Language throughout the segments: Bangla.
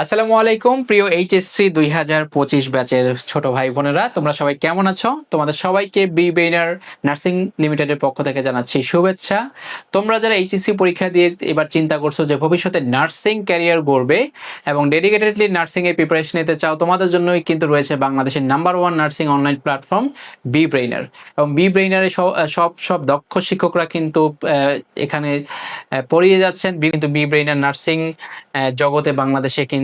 আসসালামু আলাইকুম, প্রিয় এইচএসসি দুই হাজার পঁচিশ ব্যাচের ছোট ভাই বোনেরা, তোমরা সবাই কেমন আছো? তোমাদের সবাইকে বি বেইনার নার্সিং লিমিটেডের পক্ষ থেকে জানাচ্ছি শুভেচ্ছা। তোমরা যারা এইচএসসি পরীক্ষা দিয়ে এবার চিন্তা করছ যে ভবিষ্যতে নার্সিং ক্যারিয়ার গড়বে এবং ডেডিকেটেডলি নার্সিং এর প্রিপারেশন নিতে চাও, তোমাদের জন্যই কিন্তু রয়েছে বাংলাদেশের number one nursing online platform B Brainer এবং বি ব্রেইনারে সব সব দক্ষ শিক্ষকরা কিন্তু এখানে পড়িয়ে যাচ্ছেন। কিন্তু বি ব্রেইনার নার্সিং জগতে বাংলাদেশে কিন্তু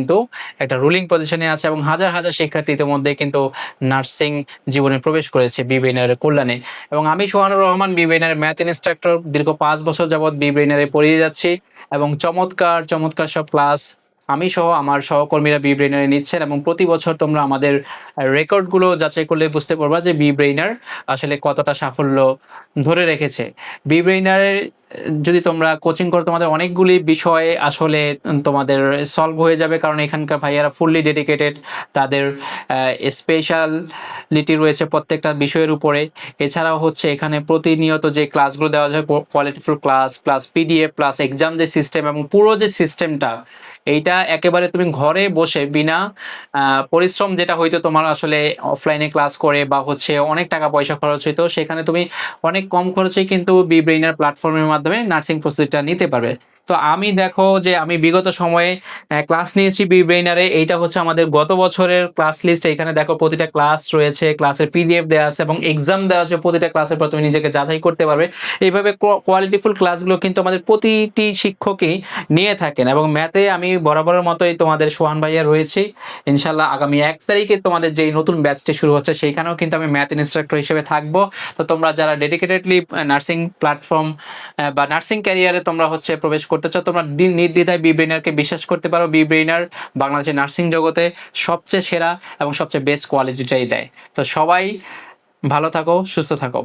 একটা রুলিং পজিশনে আছে এবং হাজার হাজার শিক্ষার্থী ইতিমধ্যে কিন্তু নার্সিং জীবনে প্রবেশ করেছে বিবেনারের কল্যাণে। এবং আমি সোহানুর রহমান বিবেনারের ম্যাথ ইনস্ট্রাক্টর দীর্ঘ পাঁচ বছর যাবৎ বিবেনারে পড়িয়ে যাচ্ছি এবং চমৎকার চমৎকার সব ক্লাস আমি সহ, আমার সহকর্মীরা বি ব্রেইনারে নিচ্ছেন এবং প্রতি বছর তোমরা আমাদের রেকর্ডগুলো যাচাই করলে বুঝতে পারবা যে বি ব্রেইনার আসলে কতটা সাফল্য ধরে রেখেছে। বি ব্রেইনারের যদি তোমরা কোচিং করো, তোমাদের অনেকগুলি বিষয় আসলে তোমাদের সলভ হয়ে যাবে। কারণ এখানকার ভাইয়ারা ফুললি ডেডিকেটেড তাদের স্পেশালিটি রয়েছে প্রত্যেকটা বিষয়ের উপরে। এছাড়াও হচ্ছে এখানে প্রতিনিয়ত যে ক্লাসগুলো দেওয়া যায় qualityful class plus PDF plus exam যে সিস্টেম এবং পুরো যে সিস্টেমটা এইটা একেবারে তুমি ঘরে বসে বিনা পরিশ্রম যেটা হয়তো তোমার আসলে অফলাইনে ক্লাস করে বা হচ্ছে অনেক টাকা পয়সা খরচ হইতো, সেখানে তুমি অনেক কম খরচে কিন্তু বি ব্রেইনার প্ল্যাটফর্মের মাধ্যমে নার্সিং প্রস্তুতিটা নিতে পারবে। তো আমি দেখো যে আমি বিগত সময়ে ক্লাস নিয়েছি বি ব্রেইনারে এইটা হচ্ছে আমাদের গত বছরের ক্লাস লিস্ট এখানে দেখো প্রতিটা ক্লাস রয়েছে ক্লাসের পিডিএফ দেওয়া আছে এবং এক্সাম দেওয়া আছে প্রতিটা ক্লাসের পর তুমি নিজেকে যাচাই করতে পারবে। এইভাবে কোয়ালিটিফুল ক্লাসগুলো কিন্তু আমাদের প্রতিটি শিক্ষকই নিয়ে থাকেন এবং ম্যাথে আমি বরাবরের মতোই তোমাদের সোহান ভাইয়া রয়েছি। ইনশাল্লাহ আগামী এক তারিখে তোমাদের যেই নতুন ব্যাচটি শুরু হচ্ছে, সেইখানেও কিন্তু আমি ম্যাথ ইনস্ট্রাক্টর হিসেবে থাকব। তো তোমরা যারা ডেডিকেটেডলি নার্সিং প্ল্যাটফর্ম বা নার্সিং ক্যারিয়ারে তোমরা হচ্ছে প্রবেশ করতে চাও, তোমরা নির্দ্বিধায় বি ব্রেনারকে বিশ্বাস করতে পারো। বি ব্রেনার বাংলাদেশের নার্সিং জগতে সবচেয়ে সেরা এবং সবচেয়ে বেস্ট কোয়ালিটিটাই দেয়। তো সবাই ভালো থাকো, সুস্থ থাকো।